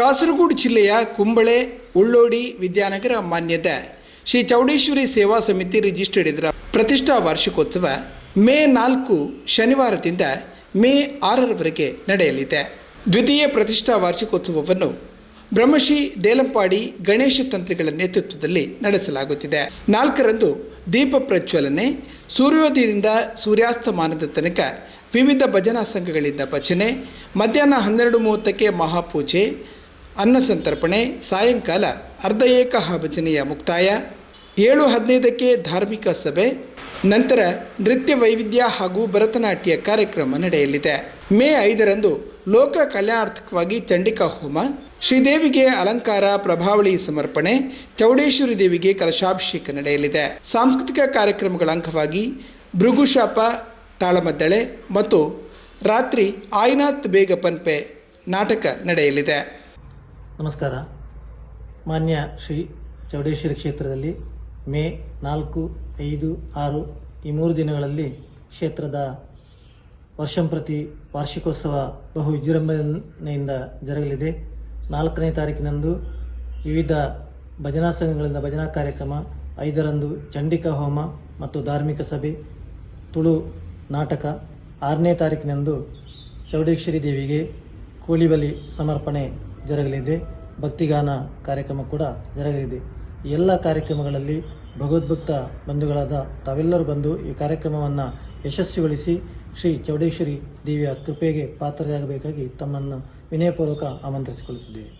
ಕಾಸರಗೋಡು ಜಿಲ್ಲೆಯ ಕುಂಬಳೆ, ಉಳ್ಳೋಡಿ ವಿದ್ಯಾನಗರ ಮಾನ್ಯತೆ. ಶ್ರೀ ಚೌಡೇಶ್ವರಿ ಸೇವಾ ಸಮಿತಿ ರಿಜಿಸ್ಟರ್ಡ್ ಇದರ ಪ್ರತಿಷ್ಠಾ ವಾರ್ಷಿಕೋತ್ಸವ ಮೇ ನಾಲ್ಕು ಶನಿವಾರದಿಂದ ಮೇ ಆರರವರೆಗೆ ನಡೆಯಲಿದೆ. ದ್ವಿತೀಯ ಪ್ರತಿಷ್ಠಾ ವಾರ್ಷಿಕೋತ್ಸವವನ್ನು ಬ್ರಹ್ಮಶ್ರೀ ದೇಲಂಪಾಡಿ ಗಣೇಶ ತಂತ್ರಿಗಳ ನೇತೃತ್ವದಲ್ಲಿ ನಡೆಸಲಾಗುತ್ತಿದೆ. ನಾಲ್ಕರಂದು ದೀಪ ಪ್ರಜ್ವಲನೆ, ಸೂರ್ಯೋದಯದಿಂದ ಸೂರ್ಯಾಸ್ತಮಾನದ ತನಕ ವಿವಿಧ ಭಜನಾ ಸಂಘಗಳಿಂದ ಭಜನೆ, ಮಧ್ಯಾಹ್ನ ಹನ್ನೆರಡು ಮೂವತ್ತಕ್ಕೆ ಮಹಾಪೂಜೆ ಅನ್ನ ಸಂತರ್ಪಣೆ, ಸಾಯಂಕಾಲ ಅರ್ಧ ಏಕಹ ಭಜನೆಯ ಮುಕ್ತಾಯ, ಏಳು ಹದಿನೈದಕ್ಕೆ ಧಾರ್ಮಿಕ ಸಭೆ, ನಂತರ ನೃತ್ಯ ವೈವಿಧ್ಯ ಹಾಗೂ ಭರತನಾಟ್ಯ ಕಾರ್ಯಕ್ರಮ ನಡೆಯಲಿದೆ. ಮೇ ಐದರಂದು ಲೋಕ ಕಲ್ಯಾಣಾರ್ಥಕವಾಗಿ ಚಂಡಿಕಾ ಹೋಮ, ಶ್ರೀದೇವಿಗೆ ಅಲಂಕಾರ, ಪ್ರಭಾವಳಿ ಸಮರ್ಪಣೆ, ಚೌಡೇಶ್ವರಿ ದೇವಿಗೆ ಕಲಶಾಭಿಷೇಕ ನಡೆಯಲಿದೆ. ಸಾಂಸ್ಕೃತಿಕ ಕಾರ್ಯಕ್ರಮಗಳ ಅಂಗವಾಗಿ ಭೃಗುಶಾಪ, ತಾಳಮದ್ದಳೆ ಮತ್ತು ರಾತ್ರಿ ಆಯ್ನಾಥ್ ಬೇಗ ಪನ್ಪೆ ನಾಟಕ ನಡೆಯಲಿದೆ. ನಮಸ್ಕಾರ. ಮಾನ್ಯ ಶ್ರೀ ಚೌಡೇಶ್ವರಿ ಕ್ಷೇತ್ರದಲ್ಲಿ ಮೇ ನಾಲ್ಕು, ಐದು, ಆರು ಈ ಮೂರು ದಿನಗಳಲ್ಲಿ ಕ್ಷೇತ್ರದ ವರ್ಷಂಪ್ರತಿ ವಾರ್ಷಿಕೋತ್ಸವ ಬಹು ವಿಜೃಂಭಣೆಯಿಂದ ಜರಗಲಿದೆ. ನಾಲ್ಕನೇ ತಾರೀಕಿನಂದು ವಿವಿಧ ಭಜನಾ ಸಂಘಗಳಿಂದ ಭಜನಾ ಕಾರ್ಯಕ್ರಮ, ಐದರಂದು ಚಂಡಿಕಾ ಹೋಮ ಮತ್ತು ಧಾರ್ಮಿಕ ಸಭೆ, ತುಳು ನಾಟಕ. ಆರನೇ ತಾರೀಕಿನಂದು ಚೌಡೇಶ್ವರಿ ದೇವಿಗೆ ಕೋಳಿಬಲಿ ಸಮರ್ಪಣೆ ಜರಗಲಿದೆ. ಭಕ್ತಿಗಾನ ಕಾರ್ಯಕ್ರಮ ಕೂಡ ಜರಗಲಿದೆ. ಎಲ್ಲ ಕಾರ್ಯಕ್ರಮಗಳಲ್ಲಿ ಭಗವದ್ಭಕ್ತ ಬಂಧುಗಳಾದ ತಾವೆಲ್ಲರೂ ಬಂದು ಈ ಕಾರ್ಯಕ್ರಮವನ್ನು ಯಶಸ್ವಿಗೊಳಿಸಿ ಶ್ರೀ ಚೌಡೇಶ್ವರಿ ದೇವಿಯ ಕೃಪೆಗೆ ಪಾತ್ರರಾಗಬೇಕಾಗಿ ತಮ್ಮನ್ನು ವಿನಯಪೂರ್ವಕ ಆಮಂತ್ರಿಸಿಕೊಳ್ಳುತ್ತಿದ್ದೇವೆ.